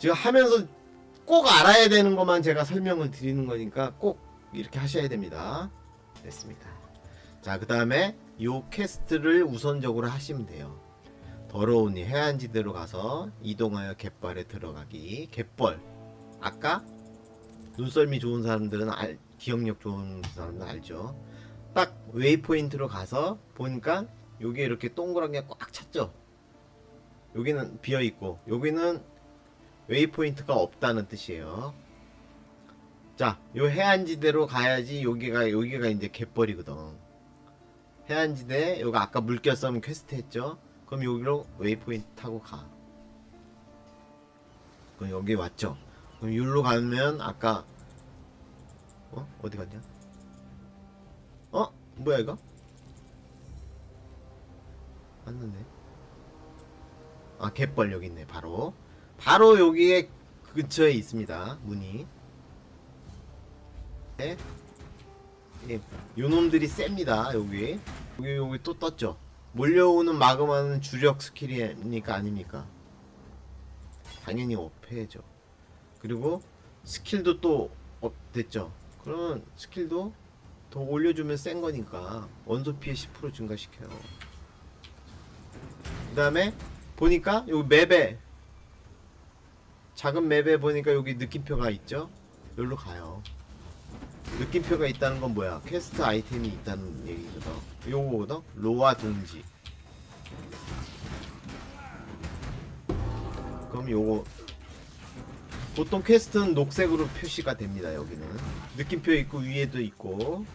지금 하면서 꼭 알아야 되는 것만 제가 설명을 드리는 거니까 꼭 이렇게 하셔야 됩니다. 됐습니다. 자, 그 다음에 요 퀘스트를 우선적으로 하시면 돼요. 더러운 이 해안지대로 가서 이동하여 갯벌에 들어가기. 갯벌. 아까 눈썰미 좋은 사람들은 알, 기억력 좋은 사람들은 알죠. 딱 웨이포인트로 가서 보니까 여기 이렇게 동그란 게 꽉 찼죠. 여기는 비어 있고 여기는 웨이포인트가 없다는 뜻이에요. 자, 요 해안지대로 가야지 여기가 여기가 이제 갯벌이거든. 해안지대 여기 아까 물결 싸움 퀘스트 했죠. 그럼 여기로 웨이포인트 타고 가. 그럼 여기 왔죠. 그럼 여기로 가면 아까 어 어디 갔냐? 어 뭐야 이거? 맞는데. 아 갯벌 여기 있네 바로. 바로 여기에 근처에 있습니다 문이. 네. 예, 요놈들이 셉니다 여기. 여기 여기 또 떴죠. 몰려오는 마그마는 주력 스킬이니까 아닙니까? 당연히 업해야죠. 그리고 스킬도 또 업됐죠. 그러면 스킬도 더 올려주면 센 거니까 원소 피해 10% 증가시켜요. 그 다음에 보니까 여기 맵에 작은 맵에 보니까 여기 느낌표가 있죠. 여기로 가요. 느낌표가 있다는 건 뭐야? 퀘스트 아이템이 있다는 얘기거든. 요거거든. 로아 둥지. 그럼 요거 보통 퀘스트는 녹색으로 표시가 됩니다. 여기는 느낌표 있고 위에도 있고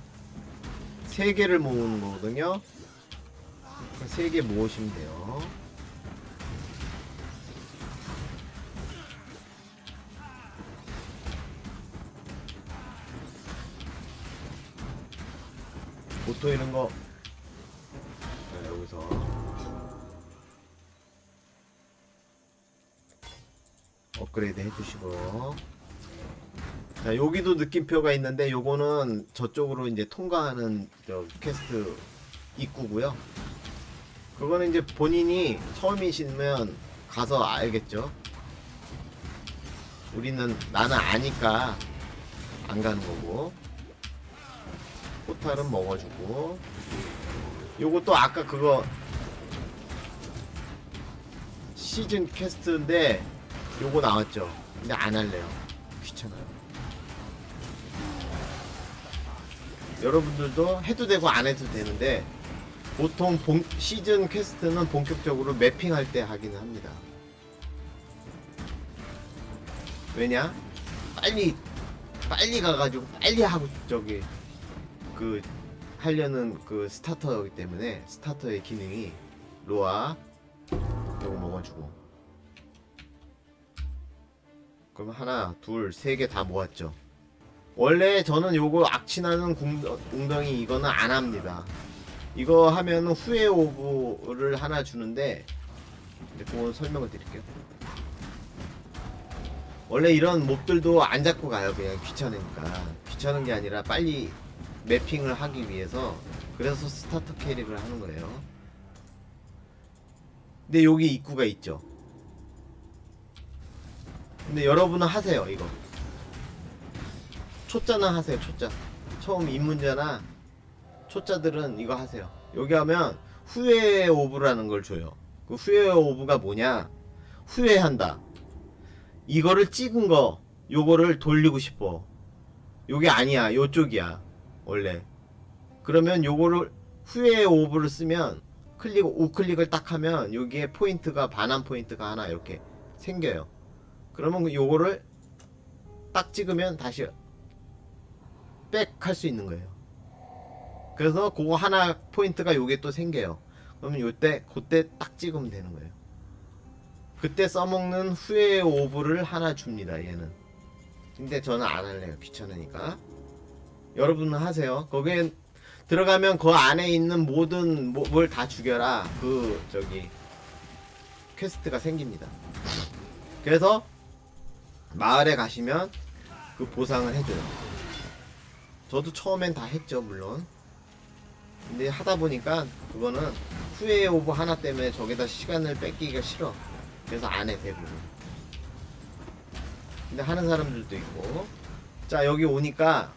세 개를 모으는 거거든요. 세 개 모으시면 돼요. 보통 이런 거. 자, 여기서. 업그레이드 해주시고. 자 여기도 느낌표가 있는데 요거는 저쪽으로 이제 통과하는 저 퀘스트 입구고요. 그거는 이제 본인이 처음이시면 가서 알겠죠? 우리는 나는 아니까 안 가는 거고 포탈은 먹어주고. 요것도 아까 그거 시즌 퀘스트인데 요거 나왔죠. 근데 안 할래요. 귀찮아요. 여러분들도 해도 되고 안 해도 되는데 보통 본, 시즌 퀘스트는 본격적으로 매핑할 때 하기는 합니다. 왜냐? 빨리 빨리 가가지고 빨리 하고 저기 그 하려는 그 스타터이기 때문에 스타터의 기능이 로아 요거 먹어주고. 그럼 하나 둘 세 개 다 모았죠. 원래 저는 요거 악취나는 궁- 웅덩이 이거는 안 합니다. 이거 하면 후회 오브를 하나 주는데 이제 그건 설명을 드릴게요. 원래 이런 몹들도 안 잡고 가요. 그냥 귀찮으니까. 귀찮은 게 아니라 빨리 매핑을 하기 위해서 그래서 스타터 캐릭을 하는 거예요. 근데 여기 입구가 있죠. 근데 여러분은 하세요 이거. 초짜는 하세요 초짜. 처음 입문자나 초짜들은 이거 하세요. 여기 하면 후회 오브라는 걸 줘요. 그 후회 오브가 뭐냐? 후회한다. 이거를 찍은 거 요거를 돌리고 싶어. 요게 아니야. 요쪽이야. 원래. 그러면 요거를 후에 오브를 쓰면 클릭 우클릭을 딱 하면 여기에 포인트가 반환 포인트가 하나 이렇게 생겨요. 그러면 요거를 딱 찍으면 다시 백 할 수 있는 거예요. 그래서 그거 하나 포인트가 요게 또 생겨요. 그러면 요때 그때 딱 찍으면 되는 거예요. 그때 써먹는 후에 오브를 하나 줍니다 얘는. 근데 저는 안 할래요 귀찮으니까 여러분은 하세요. 거기에 들어가면 그 안에 있는 모든 뭘 다 죽여라. 그 저기 퀘스트가 생깁니다. 그래서 마을에 가시면 그 보상을 해줘요. 저도 처음엔 다 했죠, 물론. 근데 하다 보니까 그거는 후회 오브 하나 때문에 저기다 시간을 뺏기기가 싫어. 그래서 안 해, 대부분. 근데 하는 사람들도 있고 자 여기 오니까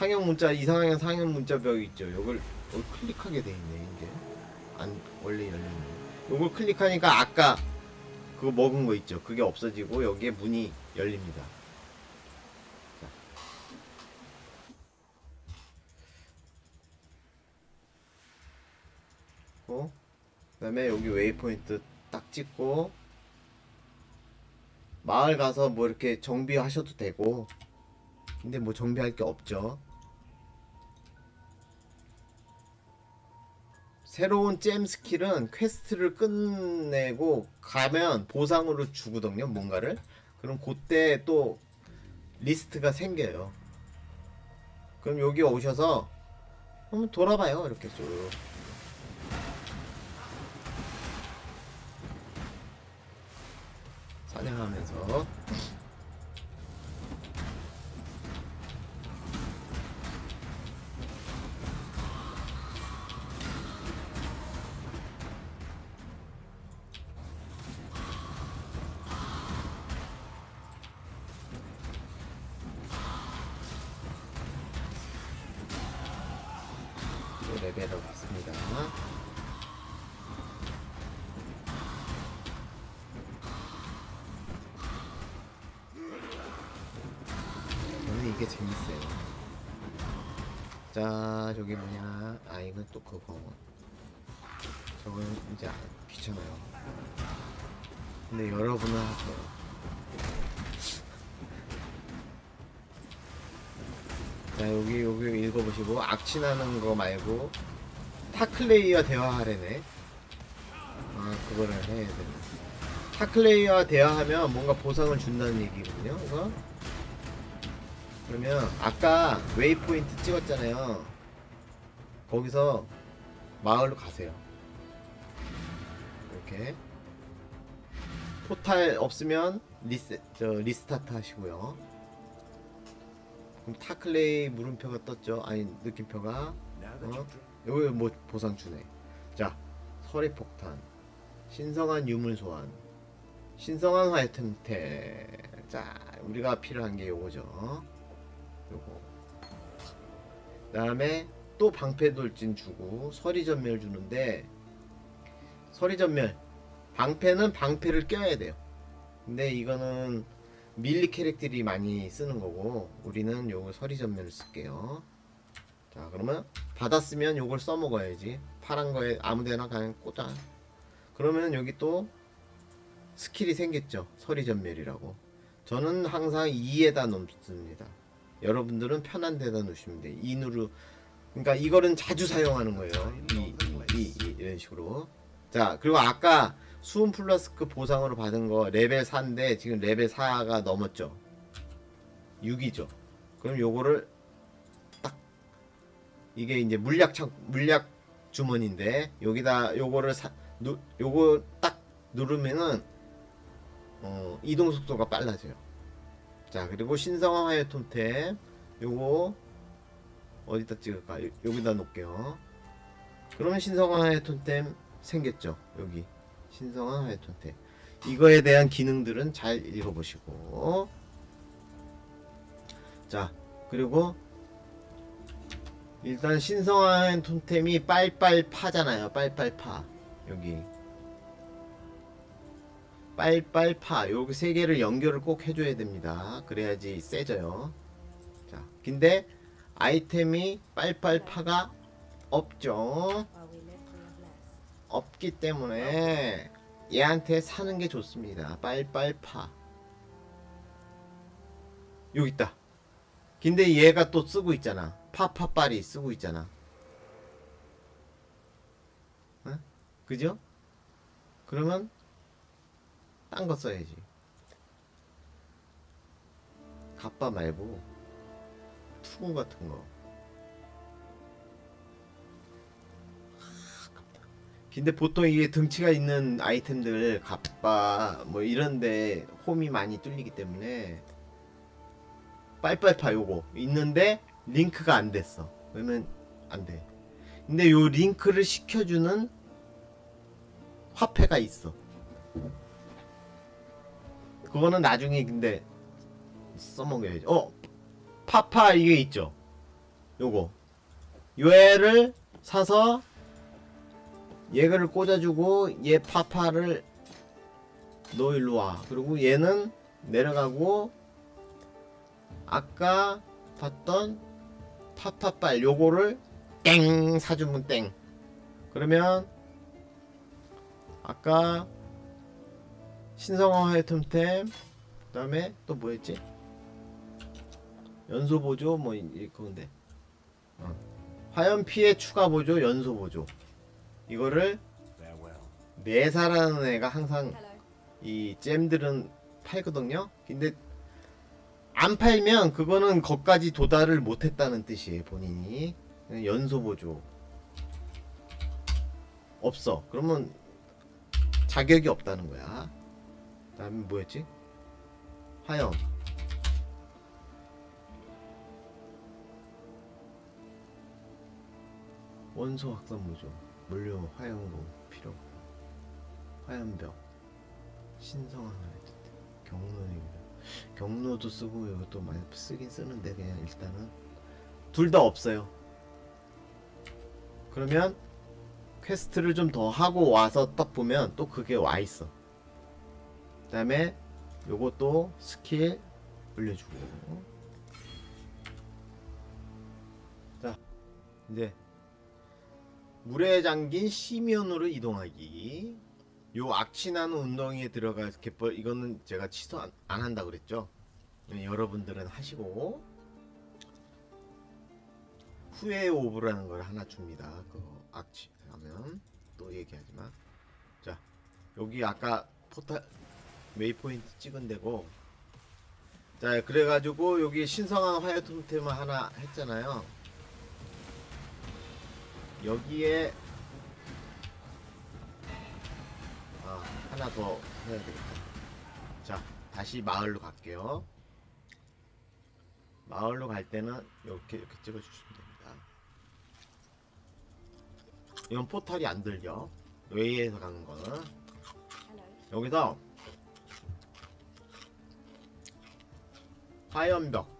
상형 문자 이상형 상형 문자 벽 있죠. 요걸 요걸 클릭하게 돼 있네 이제 안 원래 열리는 요걸 클릭하니까 아까 그거 먹은 거 있죠. 그게 없어지고 여기에 문이 열립니다. 자. 어? 그다음에 여기 웨이포인트 딱 찍고 마을 가서 뭐 이렇게 정비하셔도 되고. 근데 뭐 정비할 게 없죠 새로운 잼 스킬은 퀘스트를 끝내고 가면 보상으로 주거든요 뭔가를. 그럼 그때 또 리스트가 생겨요. 그럼 여기 오셔서 한번 돌아봐요 이렇게 쭉. 사냥하면서 레벨업 했습니다. 저는 이게 재밌어요. 자, 저기 뭐냐. 아, 이건 또 그거. 저건 이제 안- 귀찮아요. 근데 여러분은 하죠. 자, 여기, 여기 읽어보시고, 악취나는 거 말고, 타클레이와 대화하래네. 아, 그거를 해야 되네. 타클레이와 대화하면 뭔가 보상을 준다는 얘기거든요, 이거. 그러면 아까 웨이포인트 찍었잖아요. 거기서 마을로 가세요. 이렇게 포탈 없으면 리세 저 리스타트 하시고요. 그럼 타클레이 물음표가 떴죠. 아니 느낌표가 어? 여기 뭐 보상 주네. 자 서리 폭탄, 신성한 유물 소환, 신성한 화이템테. 자 우리가 필요한 게 요거죠. 요거. 그다음에 또 방패 돌진 주고 서리 전멸 주는데 서리 전멸 방패는 방패를 껴야 돼요. 근데 이거는 밀리 캐릭들이 많이 쓰는 거고 우리는 요거 서리 전멸을 쓸게요. 자 그러면 받았으면 요걸 써먹어야지 파란 거에 아무데나 그냥 꽂아. 그러면 여기 또 스킬이 생겼죠. 서리 전멸이라고. 저는 항상 2에다 놓습니다. 여러분들은 편한 데다 놓으시면 돼요. 인으로 그러니까 이거는 자주 사용하는 거예요. 이, 이, 이, 이 이런 식으로. 자 그리고 아까 수은 플러스급 보상으로 받은 거 레벨 4인데 지금 레벨 4가 넘었죠. 6이죠. 그럼 요거를 딱 이게 이제 물약 창 물약 주머니인데 여기다 요거를 사, 누, 요거 딱 누르면은 어, 이동 속도가 빨라져요. 자 그리고 신성한 화요톤템 요거 어디다 찍을까 요- 여기다 놓을게요 그러면 신성한 화요톤템 생겼죠 여기 신성한 화요톤템 이거에 대한 기능들은 잘 읽어보시고 자 그리고 일단 신성한 톤템이 빨빨파잖아요 빨빨파 여기 빨빨파 요기 세 개를 연결을 꼭 해줘야 됩니다. 그래야지 세져요. 자, 근데 아이템이 빨빨파가 없죠. 없기 때문에 얘한테 사는 게 좋습니다. 빨빨파. 여기 있다. 근데 얘가 또 쓰고 있잖아. 파파빨이 쓰고 있잖아. 어? 그죠? 그러면 딴 거 써야지. 갑바 말고 투구 같은 거. 근데 보통 이게 등치가 있는 아이템들 갑바 뭐 이런데 홈이 많이 뚫리기 때문에 빨빨파 요거 있는데 링크가 안 됐어. 그러면 안 돼. 근데 요 링크를 시켜주는 화폐가 있어. 그거는 나중에 근데 써먹어야지. 어, 파파 이게 있죠. 요거. 얘를 사서 얘를 꽂아주고 얘 파파를 너 일로 와. 그리고 얘는 내려가고 아까 봤던 파파빨 요거를 땡 사주면 땡. 그러면 아까 신성화 템템 그 다음에 또 뭐였지? 연소 보조 뭐 이- 그건데. 어. 화염 피해 추가 보조, 연소 보조. 이거를 네사라는 애가 항상. 이 잼들은 팔거든요. 근데 안 팔면 그거는 거까지 도달을 못했다는 뜻이에요 본인이 연소 보조 없어. 그러면 자격이 없다는 거야. 그다음에 뭐였지? 화염. 원소 확산 보조. 물류 화염공 필요. 화염벽. 신성한 하이트 경로입니다. 경로도 쓰고 이것도 많이 쓰긴 쓰는데 그냥 일단은 둘 다 없어요. 그러면 퀘스트를 좀 더 하고 와서 딱 보면 또 그게 와 있어. 그다음에 요것도 스킬 올려주고. 자 이제 물에 잠긴 시면으로 이동하기. 요 악취나는 운동에 들어갈 갯벌 이거는 제가 취소 안, 안 한다 그랬죠. 네, 여러분들은 하시고 후회 오브라는 걸 하나 줍니다. 그거 악취 하면 또 얘기하지만 자 여기 아까 포탈 웨이포인트 찍은 데고 자 그래가지고 여기 신성한 화요토템을 하나 했잖아요. 여기에 아, 하나 더 해야 되겠다. 자, 다시 마을로 갈게요. 마을로 갈 때는 이렇게 이렇게 찍어주시면 됩니다. 이건 포탈이 안 들려. 외에서 가는 거는. 여기서 화염벽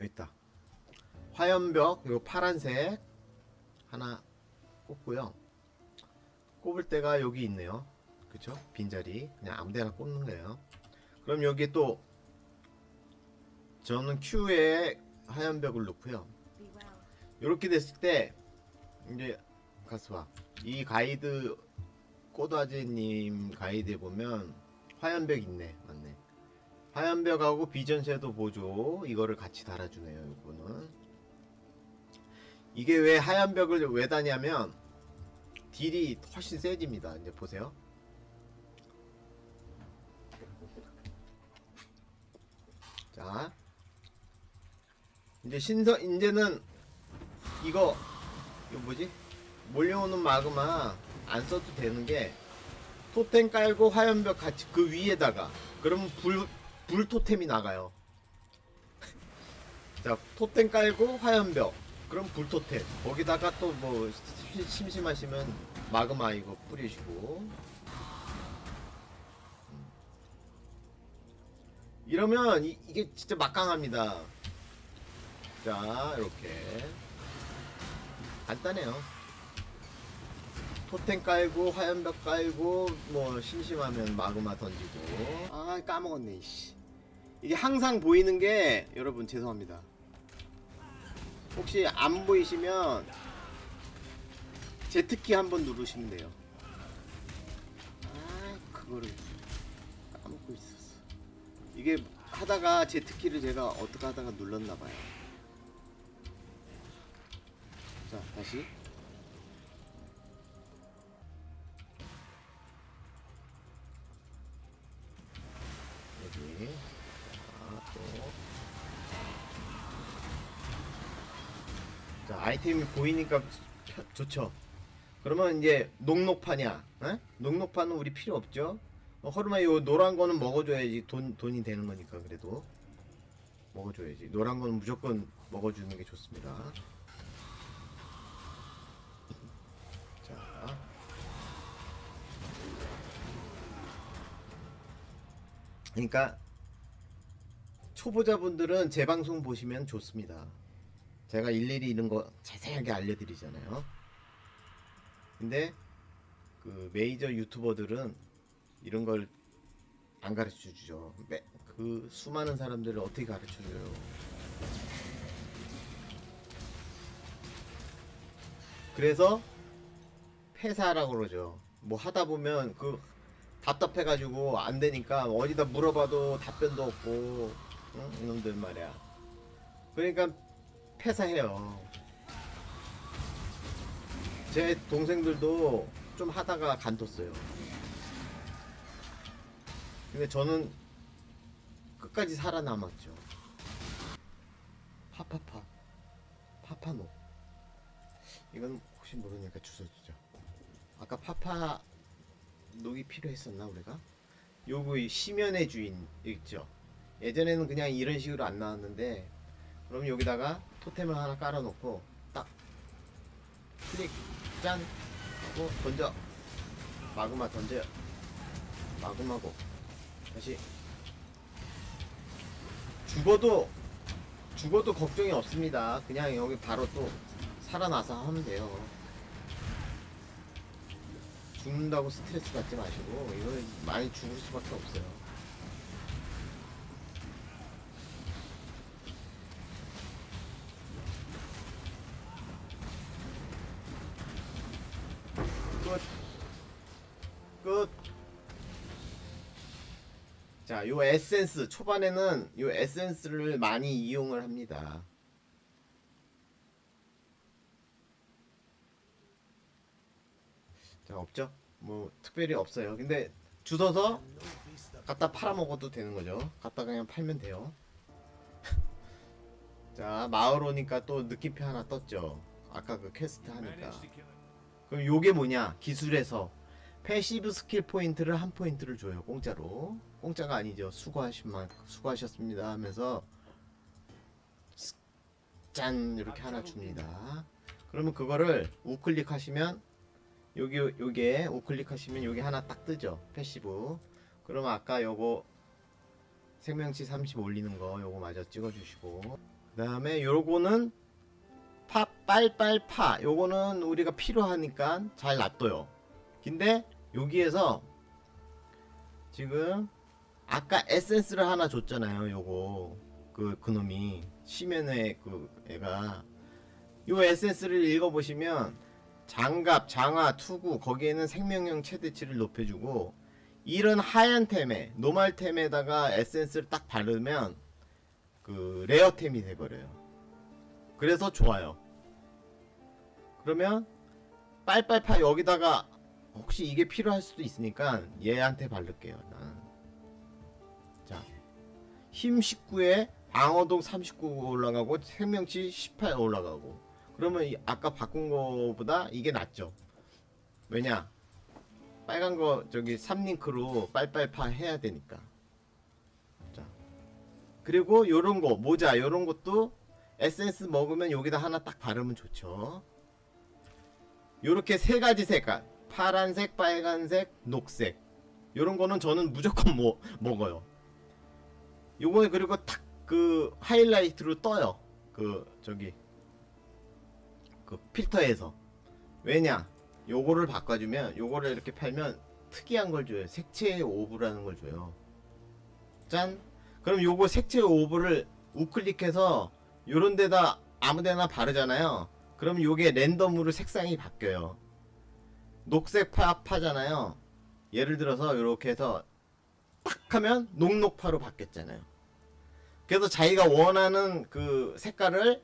여기 있다. 화염벽 요 파란색 하나 꽂고요. 꼽을 때가 여기 있네요. 그쵸? 빈자리 그냥 아무데나 꽂는 거예요. 그럼 여기 또 저는 Q에 하얀벽을 놓고요. 이렇게 됐을 때 이제 가서 봐. 이 가이드 꼬다지님 가이드에 보면 화염벽 있네, 맞네. 화염벽하고 비전 섀도 보조 이거를 같이 달아주네요. 이거는 이게 왜 하얀벽을 왜 다냐면 딜이 훨씬 세집니다. 이제 보세요. 자, 이제 신선 이제는 이거 이거 뭐지? 몰려오는 마그마 안 써도 되는 게 토템 깔고 화염벽 같이 그 위에다가 그러면 불, 불 토템이 나가요. 자, 토템 깔고 화염벽 그럼 불 토템 거기다가 또 뭐 심심하시면 마그마 이거 뿌리시고 음. 이러면 이, 이게 진짜 막강합니다. 자, 이렇게 간단해요. 토템 깔고 화염벽 깔고 뭐 심심하면 마그마 던지고 아 까먹었네 이씨 이게 항상 보이는 게 여러분 죄송합니다. 혹시 안 보이시면 Z키 한번 누르시면 돼요. 아 그거를 까먹고 있었어. 이게 하다가 Z키를 제가 어떻게 하다가 눌렀나 봐요. 자 다시 아이템이 보이니까 펴- 좋죠 그러면 이제 녹록파냐 에? 녹록파는 우리 필요 없죠 어, 허름한 요 노란 거는 먹어줘야지 돈, 돈이 되는 거니까 그래도 먹어줘야지. 노란 건 무조건 먹어주는 게 좋습니다. 자. 그러니까 초보자분들은 제 방송 보시면 좋습니다. 제가 일일이 이런 거 자세하게 알려드리잖아요. 근데 그 메이저 유튜버들은 이런 걸 안 가르쳐 주죠. 매- 그 수많은 사람들을 어떻게 가르쳐 줘요? 그래서 폐사하라고 그러죠. 뭐 하다 보면 그 답답해가지고 안 되니까 어디다 물어봐도 답변도 없고 응? 이놈들 말이야. 그러니까 폐사해요. 제 동생들도 좀 하다가 간뒀어요. 근데 저는 끝까지 살아남았죠. 파파파. 파파노. 이건 혹시 모르니까 주워주죠. 아까 파파 녹이 필요했었나 우리가? 요거 이 시면의 주인 있죠. 예전에는 그냥 이런 식으로 안 나왔는데 그럼 여기다가 토템을 하나 깔아놓고 딱 클릭 짠 하고 던져 마그마 던져요. 마그마고 다시 죽어도 죽어도 걱정이 없습니다. 그냥 여기 바로 또 살아나서 하면 돼요. 죽는다고 스트레스 받지 마시고 이거 많이 죽을 수밖에 없어요. 요 에센스 초반에는 요 에센스를 많이 이용을 합니다. 자, 없죠? 뭐 특별히 없어요. 근데 주워서 갖다 팔아 먹어도 되는 거죠. 갖다 그냥 팔면 돼요. 자, 마을 오니까 또 느낌표 하나 떴죠. 아까 그 퀘스트 하니까. 그럼 요게 뭐냐? 기술에서 패시브 스킬 포인트를 한 포인트를 줘요. 공짜로. 공짜가 아니죠. 수고하신 만 수고하셨습니다 하면서 스- 짠 이렇게 하나 줍니다. 그러면 그거를 우클릭 하시면 여기 요게 우클릭 하시면 여기 하나 딱 뜨죠. 패시브. 그러면 아까 요거 생명치 30 올리는 거 요거 마저 찍어 주시고 그다음에 요거는 파 빨빨파 요거는 우리가 필요하니까 잘 놔둬요. 근데 여기에서 지금 아까 에센스를 하나 줬잖아요. 요거 그 그놈이 시면의 그 애가 요 에센스를 읽어보시면 장갑, 장화, 투구 거기에는 생명력 최대치를 높여주고 이런 하얀 템에 노말 템에다가 에센스를 딱 바르면 그 레어 템이 돼버려요. 그래서 좋아요. 그러면 빨빨파 여기다가 혹시 이게 필요할 수도 있으니까 얘한테 바를게요. 난. 자, 힘 19에 방어동 39 올라가고 생명치 18 올라가고. 그러면 이 아까 바꾼 거보다 이게 낫죠. 왜냐? 빨간 거 저기 3링크로 빨빨파 해야 되니까. 자. 그리고 요런 거 모자 요런 것도 에센스 먹으면 여기다 하나 딱 바르면 좋죠. 요렇게 세 가지 색깔 파란색, 빨간색, 녹색. 요런 거는 저는 무조건 뭐, 먹어요. 요거 그리고 탁 그 하이라이트로 떠요. 그 저기 그 필터에서. 왜냐? 요거를 바꿔 주면 요거를 이렇게 팔면 특이한 걸 줘요. 색채의 오브라는 걸 줘요. 짠. 그럼 요거 색채의 오브를 우클릭해서 요런 데다 아무 데나 바르잖아요. 그럼 요게 랜덤으로 색상이 바뀌어요 녹색 파, 파잖아요. 예를 들어서 이렇게 해서 딱 하면 녹록파로 바뀌었잖아요. 그래서 자기가 원하는 그 색깔을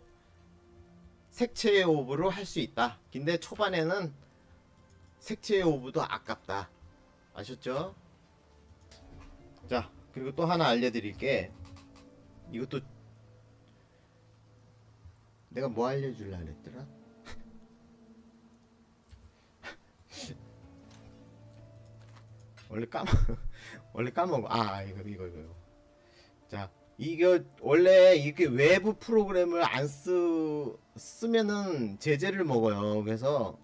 색채의 오브로 할 수 있다. 근데 초반에는 색채의 오브도 아깝다. 아셨죠? 자, 그리고 또 하나 알려드릴 게. 이것도 내가 뭐 알려줄라 그랬더라? 원래 까먹 원래 까먹어 아 이거 이거 이거 자 이거 원래 이렇게 외부 프로그램을 안 쓰, 쓰면은 제재를 먹어요. 그래서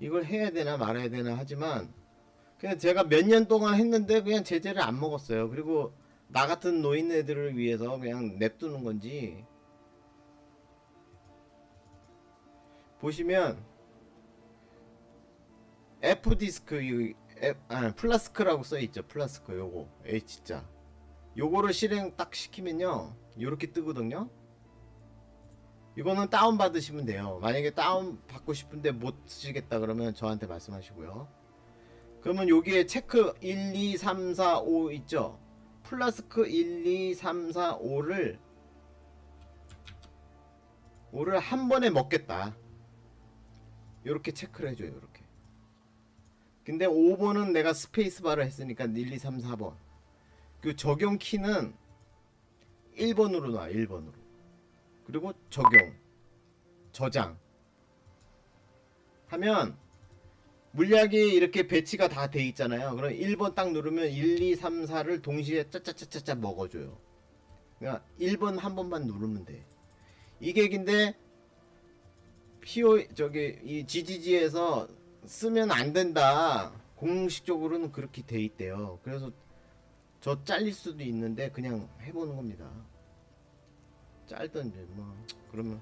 이걸 해야 되나 말아야 되나 하지만 그냥 제가 몇 년 동안 했는데 그냥 제재를 안 먹었어요. 그리고 나 같은 노인네들을 위해서 그냥 냅두는 건지 보시면 F 디스크 아, 플라스크라고 써 있죠. 플라스크 요거 H자. 요거를 실행 딱 시키면요. 요렇게 뜨거든요. 이거는 다운 받으시면 돼요. 만약에 다운 받고 싶은데 못 쓰시겠다 그러면 저한테 말씀하시고요. 그러면 여기에 체크 1, 2, 3, 4, 5 있죠? 플라스크 1, 2, 3, 4, 5를 5를 한 번에 먹겠다. 요렇게 체크를 해줘요. 요렇게. 근데 5번은 내가 스페이스바를 했으니까 1, 2, 3, 4번. 그 적용 키는 1번으로 놔. 1번으로. 그리고 적용. 저장. 하면 물약이 이렇게 배치가 다 돼 있잖아요. 그럼 1번 딱 누르면 1, 2, 3, 4를 동시에 짜짜짜짜짜 먹어줘요. 그러니까 1번 한 번만 누르면 돼. 이게 근데 PO 저기 이 GGG에서 쓰면 안 된다. 공식적으로는 그렇게 돼 있대요. 그래서 저 잘릴 수도 있는데 그냥 해보는 겁니다. 짧던지 뭐 그러면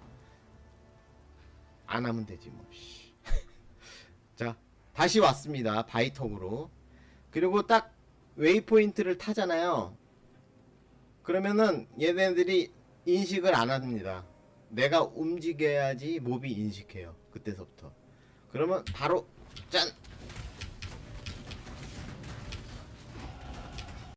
안 하면 되지 뭐. 씨. 자 다시 왔습니다. 바이톡으로. 그리고 딱 웨이포인트를 타잖아요. 그러면은 얘네들이 인식을 안 합니다. 내가 움직여야지 몹이 인식해요. 그때서부터. 그러면 바로 짠